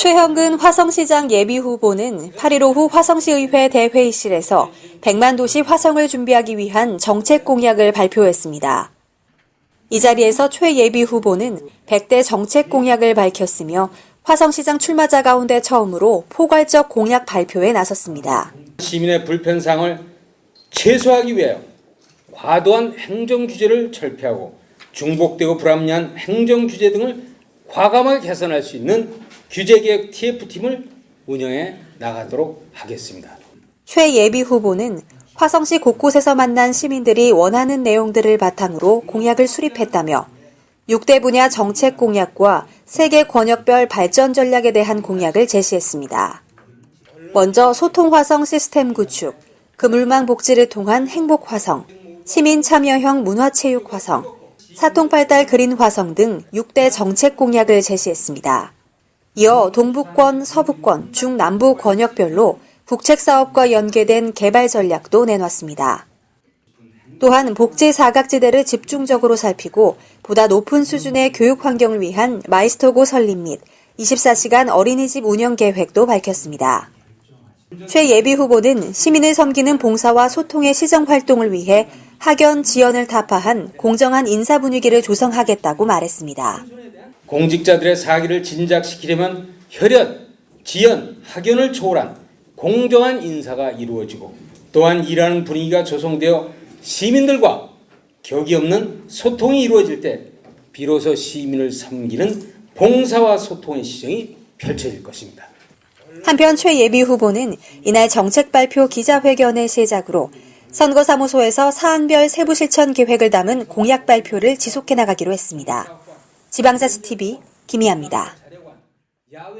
최형근 화성시장 예비 후보는 8일 오후 화성시의회 대회의실에서 100만 도시 화성을 준비하기 위한 정책 공약을 발표했습니다. 이 자리에서 최 예비 후보는 100대 정책 공약을 밝혔으며 화성시장 출마자 가운데 처음으로 포괄적 공약 발표에 나섰습니다. 시민의 불편사항을 최소화하기 위하여 과도한 행정 규제를 철폐하고 중복되고 불합리한 행정 규제 등을 과감하게 개선할 수 있는 규제개혁 TF팀을 운영해 나가도록 하겠습니다. 최 예비 후보는 화성시 곳곳에서 만난 시민들이 원하는 내용들을 바탕으로 공약을 수립했다며 6대 분야 정책 공약과 세계 권역별 발전 전략에 대한 공약을 제시했습니다. 먼저 소통 화성 시스템 구축, 그물망 복지를 통한 행복 화성, 시민 참여형 문화체육 화성, 사통팔달 그린 화성 등 6대 정책 공약을 제시했습니다. 이어 동북권, 서북권, 중남부 권역별로 국책 사업과 연계된 개발 전략도 내놨습니다. 또한 복지 사각지대를 집중적으로 살피고 보다 높은 수준의 교육 환경을 위한 마이스터고 설립 및 24시간 어린이집 운영 계획도 밝혔습니다. 최 예비 후보는 시민을 섬기는 봉사와 소통의 시정 활동을 위해 학연 지연을 타파한 공정한 인사 분위기를 조성하겠다고 말했습니다. 공직자들의 사기를 진작시키려면 혈연, 지연, 학연을 초월한 공정한 인사가 이루어지고 또한 일하는 분위기가 조성되어 시민들과 격이 없는 소통이 이루어질 때 비로소 시민을 섬기는 봉사와 소통의 시정이 펼쳐질 것입니다. 한편 최 예비 후보는 이날 정책 발표 기자회견을 시작으로 선거사무소에서 사안별 세부 실천 계획을 담은 공약 발표를 지속해 나가기로 했습니다. 지방자치TV 김희아입니다.